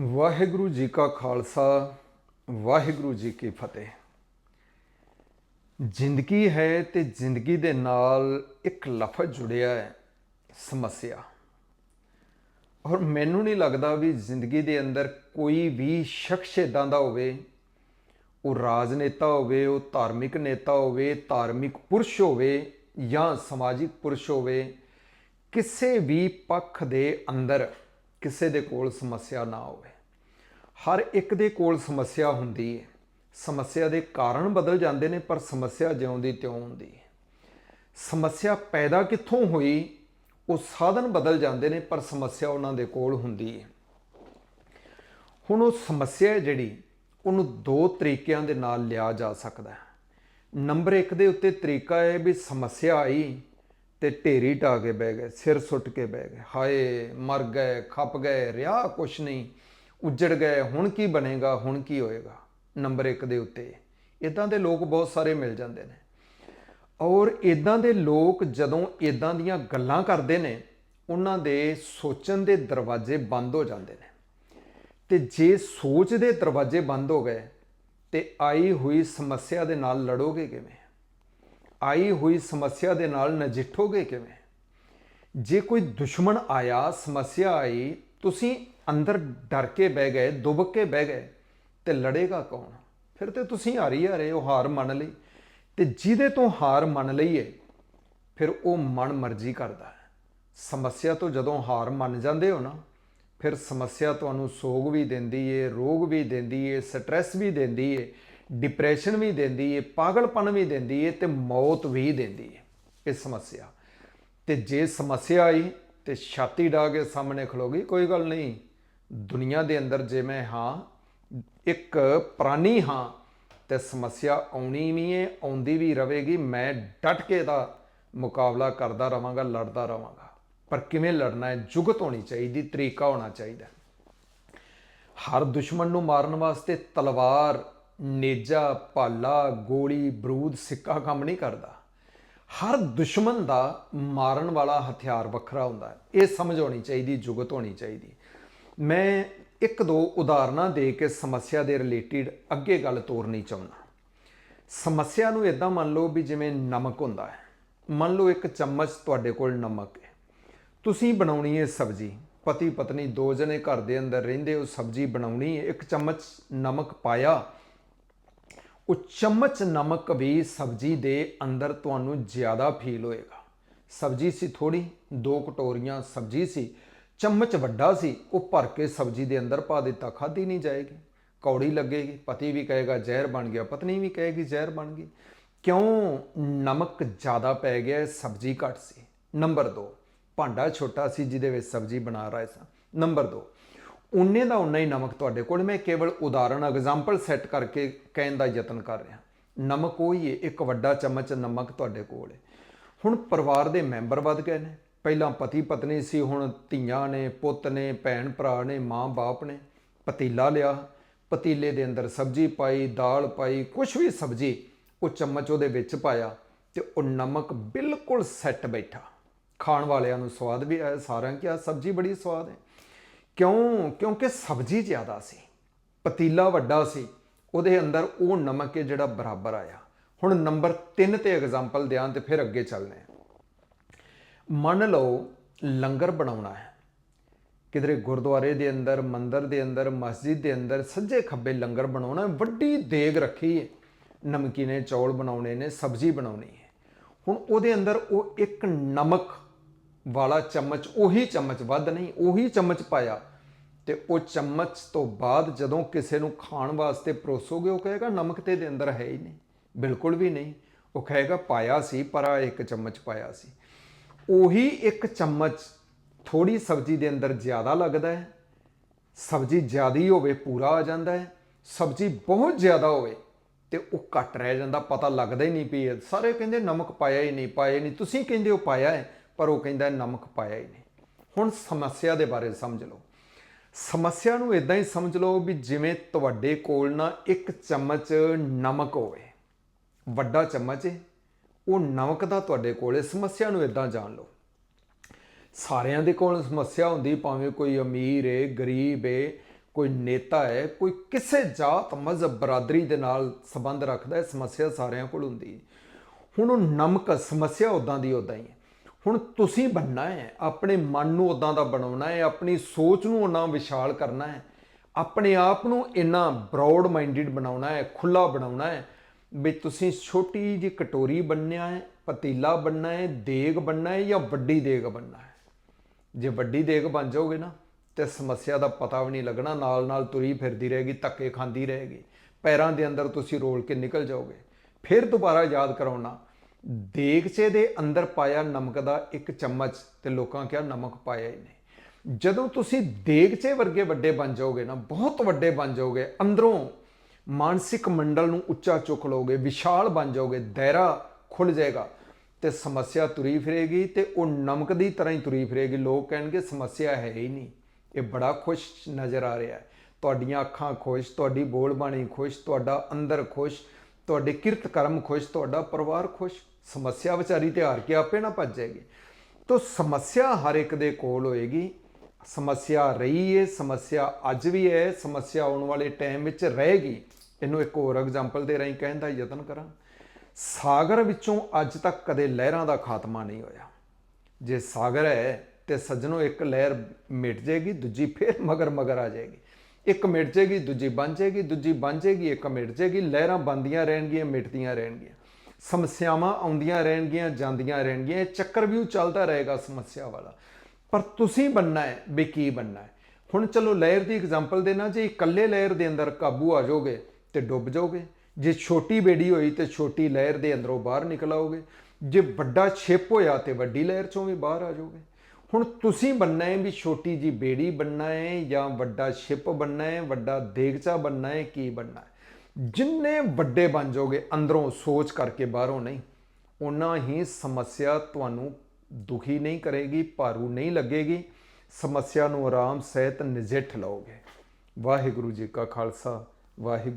ਵਾਹਿਗੁਰੂ ਜੀ ਕਾ ਖਾਲਸਾ, ਵਾਹਿਗੁਰੂ ਜੀ ਕੀ ਫਤਿਹ। ਜ਼ਿੰਦਗੀ ਹੈ ਤੇ ਜ਼ਿੰਦਗੀ ਦੇ ਨਾਲ ਇੱਕ ਲਫ਼ਜ਼ ਜੁੜਿਆ ਹੈ, ਸਮੱਸਿਆ। ਔਰ ਮੈਨੂੰ ਨਹੀਂ ਲੱਗਦਾ ਵੀ ਜ਼ਿੰਦਗੀ ਦੇ ਅੰਦਰ ਕੋਈ ਵੀ ਸ਼ਖਸ ਇਦਾਂ ਦਾ ਹੋਵੇ, ਉਹ ਰਾਜਨੇਤਾ ਹੋਵੇ, ਉਹ ਧਾਰਮਿਕ ਨੇਤਾ ਹੋਵੇ, ਧਾਰਮਿਕ ਪੁਰਸ਼ ਹੋਵੇ ਜਾਂ ਸਮਾਜਿਕ ਪੁਰਸ਼ ਹੋਵੇ, ਕਿਸੇ ਵੀ ਪੱਖ ਦੇ ਅੰਦਰ ਕਿਸੇ ਦੇ ਕੋਲ ਸਮੱਸਿਆ ਨਾ ਹੋਵੇ। ਹਰ ਇੱਕ ਦੇ ਕੋਲ ਸਮੱਸਿਆ ਹੁੰਦੀ ਹੈ ਸਮੱਸਿਆ ਦੇ ਕਾਰਨ ਬਦਲ ਜਾਂਦੇ ਨੇ, ਪਰ ਸਮੱਸਿਆ ਜਿਉਂਦੀ ਤਿਉਂ ਹੁੰਦੀ ਹੈ ਸਮੱਸਿਆ ਪੈਦਾ ਕਿੱਥੋਂ ਹੋਈ? ਉਹ ਸਾਧਨ ਬਦਲ ਜਾਂਦੇ ਨੇ, ਪਰ ਸਮੱਸਿਆ ਉਹਨਾਂ ਦੇ ਕੋਲ ਹੁੰਦੀ ਹੈ ਹੁਣ ਉਹ ਸਮੱਸਿਆ ਹੈ ਜਿਹੜੀ, ਉਹਨੂੰ ਦੋ ਤਰੀਕਿਆਂ ਦੇ ਨਾਲ ਲਿਆ ਜਾ ਸਕਦਾ ਹੈ। ਨੰਬਰ 1 ਦੇ ਉੱਤੇ ਤਰੀਕਾ ਹੈ ਵੀ ਸਮੱਸਿਆ ਆਈ ਤੇ ਢੇਰੀ ਢਾ ਕੇ ਬਹਿ ਗਏ, ਸਿਰ ਸੁੱਟ ਕੇ ਬਹਿ ਗਏ। ਹਾਏ, ਮਰ ਗਏ, ਖੱਪ ਗਏ ਰਿਆ ਕੁਛ ਨਹੀਂ। ਉੱਜੜ ਗਏ, ਹੁਣ ਕੀ ਬਣੇਗਾ, ਹੁਣ ਕੀ ਹੋਏਗਾ? ਨੰਬਰ 1 ਦੇ ਉੱਤੇ। ਇਦਾਂ ਦੇ ਲੋਕ ਬਹੁਤ ਸਾਰੇ ਮਿਲ ਜਾਂਦੇ ਨੇ। ਔਰ ਇਦਾਂ ਦੇ ਲੋਕ ਜਦੋਂ ਇਦਾਂ ਦੀਆਂ ਗੱਲਾਂ ਕਰਦੇ ਨੇ, ਉਹਨਾਂ ਦੇ ਸੋਚਣ ਦੇ ਦਰਵਾਜ਼ੇ ਬੰਦ ਹੋ ਜਾਂਦੇ ਨੇ। ਤੇ ਜੇ ਸੋਚ ਦੇ ਦਰਵਾਜ਼ੇ ਬੰਦ ਹੋ ਗਏ, ਤੇ ਆਈ ਹੋਈ ਸਮੱਸਿਆ ਦੇ ਨਾਲ ਲੜੋਗੇ ਕਿਵੇਂ? ਆਈ ਹੋਈ ਸਮੱਸਿਆ ਦੇ ਨਾਲ ਨਜਿੱਠੋਗੇ ਕਿਵੇਂ? ਜੇ ਕੋਈ ਦੁਸ਼ਮਣ ਆਇਆ, ਸਮੱਸਿਆ ਆਈ, ਤੁਸੀਂ ਅੰਦਰ ਡਰ ਕੇ ਬਹਿ ਗਏ, ਦੁਬਕ ਕੇ ਬਹਿ ਗਏ, ਤੇ ਲੜੇਗਾ ਕੌਣ? ਫਿਰ ਤੇ ਤੁਸੀਂ ਹਾਰੀ ਹਾਰੇ ਉਹ ਹਾਰ ਮੰਨ ਲਈ। ਤੇ ਜਿਹਦੇ ਤੋਂ ਹਾਰ ਮੰਨ ਲਈਏ, ਫਿਰ ਉਹ ਮਨ ਮਰਜ਼ੀ ਕਰਦਾ ਹੈ। ਸਮੱਸਿਆ ਤੋਂ ਜਦੋਂ ਹਾਰ ਮੰਨ ਜਾਂਦੇ ਹੋ ਨਾ, ਫਿਰ ਸਮੱਸਿਆ ਤੁਹਾਨੂੰ ਸੋਗ ਵੀ ਦਿੰਦੀ ਏ, ਰੋਗ ਵੀ ਦਿੰਦੀ ਏ, ਸਟ੍ਰੈਸ ਵੀ ਦਿੰਦੀ ਏ ਡਿਪਰੈਸ਼ਨ ਵੀ ਦਿੰਦੀ ਏ, ਪਾਗਲਪਨ ਵੀ ਦਿੰਦੀ ਏ ਤੇ ਮੌਤ ਵੀ ਦਿੰਦੀ ਏ ਇਹ ਸਮੱਸਿਆ। ਤੇ ਜੇ ਸਮੱਸਿਆ ਆਈ ਤੇ ਛਾਤੀ ਢਾ ਕੇ ਸਾਹਮਣੇ ਖਲੋਗੀ ਕੋਈ ਗੱਲ ਨਹੀਂ। ਦੁਨੀਆ ਦੇ ਅੰਦਰ ਜੇ ਮੈਂ ਹਾਂ, ਇੱਕ ਪ੍ਰਾਣੀ ਹਾਂ, ਤੇ ਸਮੱਸਿਆ ਆਉਣੀ ਵੀ ਏ, ਆਉਂਦੀ ਵੀ ਰਹੇਗੀ ਮੈਂ ਡਟ ਕੇ ਦਾ ਮੁਕਾਬਲਾ ਕਰਦਾ ਰਵਾਂਗਾ, ਲੜਦਾ ਰਵਾਂਗਾ। ਪਰ ਕਿਵੇਂ ਲੜਨਾ ਹੈ ਜੁਗਤ ਹੋਣੀ ਚਾਹੀਦੀ, ਤਰੀਕਾ ਹੋਣਾ ਚਾਹੀਦਾ। ਹਰ ਦੁਸ਼ਮਣ ਨੂੰ ਮਾਰਨ ਵਾਸਤੇ ਤਲਵਾਰ ਨੇਜਾ ਭਾਲਾ ਗੋਲੀ, ਬਰੂਦ, ਸਿੱਕਾ ਕੰਮ ਨਹੀਂ ਕਰਦਾ। ਹਰ ਦੁਸ਼ਮਣ ਦਾ ਮਾਰਨ ਵਾਲਾ ਹਥਿਆਰ ਵੱਖਰਾ ਹੁੰਦਾ ਹੈ। ਇਹ ਸਮਝ ਹੋਣੀ ਚਾਹੀਦੀ, ਜੁਗਤ ਹੋਣੀ ਚਾਹੀਦੀ। ਮੈਂ ਇੱਕ ਦੋ ਉਦਾਹਰਨਾਂ ਦੇ ਕੇ ਸਮੱਸਿਆ ਦੇ ਰਿਲੇਟਡ ਅੱਗੇ ਗੱਲ ਤੋਰਨੀ ਚਾਹੁੰਦਾ। ਸਮੱਸਿਆ ਨੂੰ ਇਦਾਂ ਮੰਨ ਲਓ ਵੀ ਜਿਵੇਂ ਨਮਕ ਹੁੰਦਾ ਹੈ। ਮੰਨ ਲਓ ਇੱਕ ਚਮਚ ਤੁਹਾਡੇ ਕੋਲ ਨਮਕ ਹੈ। ਤੁਸੀਂ ਬਣਾਉਣੀ ਹੈ ਸਬਜ਼ੀ। ਪਤੀ ਪਤਨੀ ਦੋ ਜਣੇ ਘਰ ਦੇ ਅੰਦਰ ਰਹਿੰਦੇ ਹੋ, ਸਬਜ਼ੀ ਬਣਾਉਣੀ ਹੈ। ਇੱਕ ਚਮਚ ਨਮਕ ਪਾਇਆ ਉਹ ਚਮਚ ਨਮਕ ਵੀ ਸਬਜ਼ੀ ਦੇ ਅੰਦਰ ਤੁਹਾਨੂੰ ਜ਼ਿਆਦਾ ਫੀਲ ਹੋਏਗਾ। ਸਬਜ਼ੀ ਸੀ ਥੋੜੀ ਦੋ ਕਟੋਰੀਆਂ ਸਬਜ਼ੀ ਸੀ, ਚਮਚ ਵੱਡਾ ਸੀ, ਉਹ ਭਰ ਕੇ ਸਬਜ਼ੀ ਦੇ ਅੰਦਰ ਪਾ ਦਿੱਤਾ, ਖਾਧੀ ਨਹੀਂ ਜਾਏਗੀ। ਕੌੜੀ ਲੱਗੇਗੀ, ਪਤੀ ਵੀ ਕਹੇਗਾ ਜ਼ਹਿਰ ਬਣ ਗਿਆ, ਪਤਨੀ ਵੀ ਕਹੇਗੀ ਜ਼ਹਿਰ ਬਣ ਗਈ। ਕਿਉਂ ਨਮਕ ਜ਼ਿਆਦਾ ਪੈ ਗਿਆ, ਸਬਜ਼ੀ ਘੱਟ ਸੀ। ਨੰਬਰ 2 ਭਾਂਡਾ ਛੋਟਾ ਸੀ ਜਿਹਦੇ ਵਿੱਚ ਸਬਜ਼ੀ ਬਣਾ ਰਹੇ ਸਾਂ। ਨੰਬਰ 2 ਉਨੇ ਦਾ ਉਨਾ ਹੀ ਨਮਕ ਤੁਹਾਡੇ ਕੋਲ। ਮੈਂ ਕੇਵਲ ਉਦਾਹਰਣ ਐਗਜ਼ਾਮਪਲ ਸੈੱਟ ਕਰਕੇ ਕਹਿਣ ਦਾ ਯਤਨ ਕਰ ਰਿਹਾ। ਨਮਕ ਉਹੀ ਹੈ ਇੱਕ ਵੱਡਾ ਚਮਚ ਨਮਕ ਤੁਹਾਡੇ ਕੋਲ ਹੈ ਹੁਣ ਪਰਿਵਾਰ ਦੇ ਮੈਂਬਰ ਵੱਧ ਗਏ ਨੇ। ਪਹਿਲਾਂ ਪਤੀ ਪਤਨੀ ਸੀ, ਹੁਣ ਧੀਆਂ ਨੇ, ਪੁੱਤ ਨੇ, ਭੈਣ ਭਰਾ ਨੇ ਮਾਂ-ਬਾਪ ਨੇ। ਪਤੀਲਾ ਲਿਆ, ਪਤੀਲੇ ਦੇ ਅੰਦਰ ਸਬਜ਼ੀ ਪਾਈ, ਦਾਲ ਪਾਈ ਕੁਝ ਵੀ ਸਬਜ਼ੀ ਉਹ ਚਮਚ ਉਹਦੇ ਵਿੱਚ ਪਾਇਆ ਤੇ ਉਹ ਨਮਕ ਬਿਲਕੁਲ ਸੈੱਟ ਬੈਠਾ। ਖਾਣ ਵਾਲਿਆਂ ਨੂੰ ਸਵਾਦ ਵੀ ਆਇਆ, ਸਾਰਿਆਂ ਕਿਹਾ, ਸਬਜ਼ੀ ਬੜੀ ਸਵਾਦ ਹੈ। ਕਿਉਂ, ਕਿਉਂਕਿ ਸਬਜ਼ੀ ਜ਼ਿਆਦਾ ਸੀ, ਪਤੀਲਾ ਵੱਡਾ ਸੀ, ਉਹਦੇ ਅੰਦਰ ਉਹ ਨਮਕ ਹੈ ਜਿਹੜਾ ਬਰਾਬਰ ਆਇਆ। ਹੁਣ ਨੰਬਰ 3 ਤੇ ਐਗਜ਼ਾਮਪਲ ਦਿਆਂ ਤੇ ਫਿਰ ਅੱਗੇ ਚੱਲਨੇ ਮੰਨ ਲਓ, ਲੰਗਰ ਬਣਾਉਣਾ ਹੈ। ਕਿਧਰੇ ਗੁਰਦੁਆਰੇ ਦੇ ਅੰਦਰ, ਮੰਦਰ ਦੇ ਅੰਦਰ, ਮਸਜਿਦ ਦੇ ਅੰਦਰ ਸੱਜੇ ਖੱਬੇ ਲੰਗਰ ਬਣਾਉਣਾ ਵੱਡੀ ਦੇਗ ਰੱਖੀ ਹੈ। ਨਮਕੀਨੇ ਚੌਲ ਬਣਾਉਣੇ ਨੇ, ਸਬਜ਼ੀ ਬਣਾਉਣੀ ਹੈ। ਹੁਣ ਉਹਦੇ ਅੰਦਰ ਉਹ ਇੱਕ ਨਮਕ ਵਾਲਾ ਚਮਚ, ਉਹੀ ਚਮਚ ਵੱਧ ਨਹੀਂ, ਉਹੀ ਚਮਚ ਪਾਇਆ ਤੇ ਉਹ ਚਮਚ ਤੋਂ ਬਾਅਦ ਜਦੋਂ ਕਿਸੇ ਨੂੰ ਖਾਣ ਵਾਸਤੇ ਪਰੋਸੋਗੇ, ਉਹ ਕਹੇਗਾ ਨਮਕ ਤੇ ਦੇ ਅੰਦਰ ਹੈ ਹੀ ਨਹੀਂ, ਬਿਲਕੁਲ ਵੀ ਨਹੀਂ। ਉਹ ਕਹੇਗਾ ਪਾਇਆ ਸੀ, ਪਰ ਆ ਇੱਕ ਚਮਚ ਪਾਇਆ ਸੀ। ਉਹੀ ਇੱਕ ਚਮਚ ਥੋੜੀ ਸਬਜ਼ੀ ਦੇ ਅੰਦਰ ਜ਼ਿਆਦਾ ਲੱਗਦਾ ਹੈ, ਸਬਜ਼ੀ ਜ਼ਿਆਦੀ ਹੋਵੇ ਪੂਰਾ ਆ ਜਾਂਦਾ ਹੈ, ਸਬਜ਼ੀ ਬਹੁਤ ਜ਼ਿਆਦਾ ਹੋਵੇ ਤੇ ਉਹ ਘੱਟ ਰਹਿ ਜਾਂਦਾ, ਪਤਾ ਲੱਗਦਾ ਹੀ ਨਹੀਂ ਪਈ ਸਾਰੇ ਕਹਿੰਦੇ ਨਮਕ ਪਾਇਆ ਹੀ ਨਹੀਂ, ਪਾਇਆ ਨਹੀਂ। ਤੁਸੀਂ ਕਹਿੰਦੇ ਉਹ ਪਾਇਆ ਹੈ ਪਰ ਉਹ ਕਹਿੰਦਾ ਨਮਕ ਪਾਇਆ ਹੀ ਨਹੀਂ। ਹੁਣ ਸਮੱਸਿਆ ਦੇ ਬਾਰੇ ਸਮਝ ਲਓ। ਸਮੱਸਿਆ ਨੂੰ ਇਦਾਂ ਹੀ ਸਮਝ ਲਓ ਵੀ ਜਿਵੇਂ ਤੁਹਾਡੇ ਕੋਲ ਨਾ ਇੱਕ ਚਮਚ ਨਮਕ ਹੋਵੇ, ਵੱਡਾ ਚਮਚ ਉਹ ਨਮਕ ਦਾ ਤੁਹਾਡੇ ਕੋਲ ਹੈ ਸਮੱਸਿਆ ਨੂੰ ਇਦਾਂ ਜਾਣ ਲਓ। ਸਾਰਿਆਂ ਦੇ ਕੋਲ ਸਮੱਸਿਆ ਹੁੰਦੀ, ਭਾਵੇਂ ਕੋਈ ਅਮੀਰ ਏ, ਗਰੀਬ ਹੈ ਕੋਈ ਨੇਤਾ ਹੈ ਕੋਈ ਕਿਸੇ ਜਾਤ, ਮਜ਼ਹਬ, ਬਰਾਦਰੀ ਦੇ ਨਾਲ ਸੰਬੰਧ ਰੱਖਦਾ ਹੈ ਸਮੱਸਿਆ ਸਾਰਿਆਂ ਕੋਲ ਹੁੰਦੀ। ਹੁਣ ਉਹ ਨਮਕ, ਸਮੱਸਿਆ ਉਦਾਂ ਦੀ ਉਦਾਂ ਹੀ ਹੈ ਹੁਣ ਤੁਸੀਂ ਬਣਨਾ ਹੈ, ਆਪਣੇ ਮਨ ਨੂੰ ਉਦਾਂ ਦਾ ਬਣਾਉਣਾ ਹੈ, ਆਪਣੀ ਸੋਚ ਨੂੰ ਉਹਨਾਂ ਵਿਸ਼ਾਲ ਕਰਨਾ ਹੈ, ਆਪਣੇ ਆਪ ਨੂੰ ਇੰਨਾ ਬਰੌਡ ਮਾਈਂਡਡ ਬਣਾਉਣਾ ਹੈ ਖੁੱਲਾ ਬਣਾਉਣਾ ਹੈ, ਵੀ ਤੁਸੀਂ ਛੋਟੀ ਜਿਹੀ ਕਟੋਰੀ ਬਣਨਾ ਹੈ, ਪਤੀਲਾ ਬਣਨਾ ਹੈ, ਦੇਗ ਬਣਨਾ ਹੈ ਜਾਂ ਵੱਡੀ ਦੇਗ ਬਣਨਾ ਹੈ। ਜੇ ਵੱਡੀ ਦੇਗ ਬਣ ਜਾਓਗੇ ਨਾ, ਤੇ ਸਮੱਸਿਆ ਦਾ ਪਤਾ ਵੀ ਨਹੀਂ ਲੱਗਣਾ ਨਾਲ ਨਾਲ ਤੁਰੀ ਫਿਰਦੀ ਰਹੇਗੀ, ਧੱਕੇ ਖਾਂਦੀ ਰਹੇਗੀ, ਪੈਰਾਂ ਦੇ ਅੰਦਰ ਤੁਸੀਂ ਰੋਲ ਕੇ ਨਿਕਲ ਜਾਓਗੇ। ਫਿਰ ਦੁਬਾਰਾ ਯਾਦ ਕਰਾਉਣਾ ਦੇਗਚੇ ਦੇ ਅੰਦਰ ਪਾਇਆ ਨਮਕ ਦਾ ਇੱਕ ਚਮਚ ਤੇ ਲੋਕਾਂ ਕਿਹਾ ਨਮਕ ਪਾਇਆ ਹੀ ਨਹੀਂ। ਜਦੋਂ ਤੁਸੀਂ ਦੇਗਚੇ ਵਰਗੇ ਵੱਡੇ ਬਣ ਜਾਓਗੇ ਨਾ, ਬਹੁਤ ਵੱਡੇ ਬਣ ਜਾਓਗੇ, ਅੰਦਰੋਂ ਮਾਨਸਿਕ ਮੰਡਲ ਨੂੰ ਉੱਚਾ ਚੁੱਕ ਲਓਗੇ, ਵਿਸ਼ਾਲ ਬਣ ਜਾਓਗੇ, ਦਾਇਰਾ ਖੁੱਲ ਜਾਏਗਾ ਤੇ ਸਮੱਸਿਆ ਤੁਰੀ ਫਿਰੇਗੀ ਤੇ ਉਹ ਨਮਕ ਦੀ ਤਰ੍ਹਾਂ ਹੀ ਤੁਰੀ ਫਿਰੇਗੀ। ਲੋਕ ਕਹਿਣਗੇ ਸਮੱਸਿਆ ਹੈ ਹੀ ਨਹੀਂ। ਇਹ ਬੜਾ ਖੁਸ਼ ਨਜ਼ਰ ਆ ਰਿਹਾ ਹੈ। ਤੁਹਾਡੀਆਂ ਅੱਖਾਂ ਖੁਸ਼, ਤੁਹਾਡੀ ਬੋਲਬਾਣੀ ਖੁਸ਼, ਤੁਹਾਡਾ ਅੰਦਰ ਖੁਸ਼ ਤੁਹਾਡੇ ਕਿਰਤ ਕਰਮ ਖੁਸ਼, ਤੁਹਾਡਾ ਪਰਿਵਾਰ ਖੁਸ਼, ਸਮੱਸਿਆ ਵਿਚਾਰੀ ਤੇ ਹਾਰ ਕੇ ਆਪੇ ਨਾ ਭੱਜ ਜਾਏਗੀ। ਤੋ ਸਮੱਸਿਆ ਹਰ ਇੱਕ ਦੇ ਕੋਲ ਹੋਏਗੀ। ਸਮੱਸਿਆ ਰਹੀ ਹੈ ਸਮੱਸਿਆ ਅੱਜ ਵੀ ਹੈ, ਸਮੱਸਿਆ ਆਉਣ ਵਾਲੇ ਟਾਈਮ ਵਿੱਚ ਰਹੇਗੀ। ਇਹਨੂੰ ਇੱਕ ਹੋਰ ਐਗਜ਼ਾਮਪਲ ਦੇ ਰਾਹੀਂ ਕਹਿਣ ਦਾ ਯਤਨ ਕਰਾਂ। ਸਾਗਰ ਵਿੱਚੋਂ ਅੱਜ ਤੱਕ ਕਦੇ ਲਹਿਰਾਂ ਦਾ ਖਾਤਮਾ ਨਹੀਂ ਹੋਇਆ। ਜੇ ਸਾਗਰ ਹੈ ਤੇ ਸੱਜਣੋ ਇੱਕ ਲਹਿਰ ਮਿਟ ਜਾਏਗੀ, ਦੂਜੀ ਫੇਰ ਮਗਰ ਮਗਰ ਆ ਜਾਏਗੀ। ਇੱਕ ਮਿਟ ਜਾਏਗੀ ਦੂਜੀ ਬਣ ਜਾਏਗੀ ਦੂਜੀ ਬਣ ਜਾਏਗੀ ਇੱਕ ਮਿਟ ਜਾਏਗੀ ਲਹਿਰਾਂ ਬੰਦੀਆਂ ਰਹਿਣਗੀਆਂ, ਮਿਟਦੀਆਂ ਰਹਿਣਗੀਆਂ। ਸਮੱਸਿਆਵਾਂ ਆਉਂਦੀਆਂ ਰਹਿਣਗੀਆਂ, ਜਾਂਦੀਆਂ ਰਹਿਣਗੀਆਂ, ਇਹ ਚੱਕਰ ਵੀ ਚੱਲਦਾ ਰਹੇਗਾ ਸਮੱਸਿਆ ਵਾਲਾ। ਪਰ ਤੁਸੀਂ ਬੰਨਾ ਹੈ, ਵੀ ਕੀ ਬੰਨਾ ਹੈ? ਹੁਣ ਚਲੋ ਲਹਿਰ ਦੀ ਐਗਜ਼ਾਮਪਲ ਦੇਣਾ, ਜੇ ਇਕੱਲੇ ਲਹਿਰ ਦੇ ਅੰਦਰ ਕਾਬੂ ਆ ਜਾਓਗੇ ਤੇ ਡੁੱਬ ਜਾਓਗੇ। ਜੇ ਛੋਟੀ ਬੇੜੀ ਹੋਈ ਤੇ ਛੋਟੀ ਲਹਿਰ ਦੇ ਅੰਦਰੋਂ ਬਾਹਰ ਨਿਕਲ ਆਓਗੇ। ਜੇ ਵੱਡਾ ਛਿਪ ਹੋਇਆ ਤੇ ਵੱਡੀ ਲਹਿਰ ਚੋਂ ਵੀ ਬਾਹਰ ਆ ਜਾਓਗੇ। ਹੁਣ ਤੁਸੀਂ ਬੰਨਾ ਹੈ ਵੀ ਛੋਟੀ ਜੀ ਬੇੜੀ ਬੰਨਾ ਹੈ ਜਾਂ ਵੱਡਾ ਸ਼ਿਪ ਬੰਨਾ ਹੈ, ਵੱਡਾ ਦੇਗਚਾ ਬੰਨਾ ਹੈ, ਕੀ ਬੰਨਾ ਹੈ? ਜਿੰਨੇ ਵੱਡੇ ਬਣ ਜਾਓਗੇ, ਅੰਦਰੋਂ ਸੋਚ ਕਰਕੇ ਬਾਹਰੋਂ ਨਹੀਂ ਉਨਾ ਹੀ ਸਮੱਸਿਆ ਤੁਹਾਨੂੰ ਦੁਖੀ ਨਹੀਂ ਕਰੇਗੀ, ਭਾਰੂ ਨਹੀਂ ਲੱਗੇਗੀ, ਸਮੱਸਿਆ ਨੂੰ ਆਰਾਮ, ਸਹਿਤ, ਨਜਿੱਠ ਲਓਗੇ। ਵਾਹਿਗੁਰੂ ਜੀ ਕਾ ਖਾਲਸਾ, ਵਾਹਿਗੁਰੂ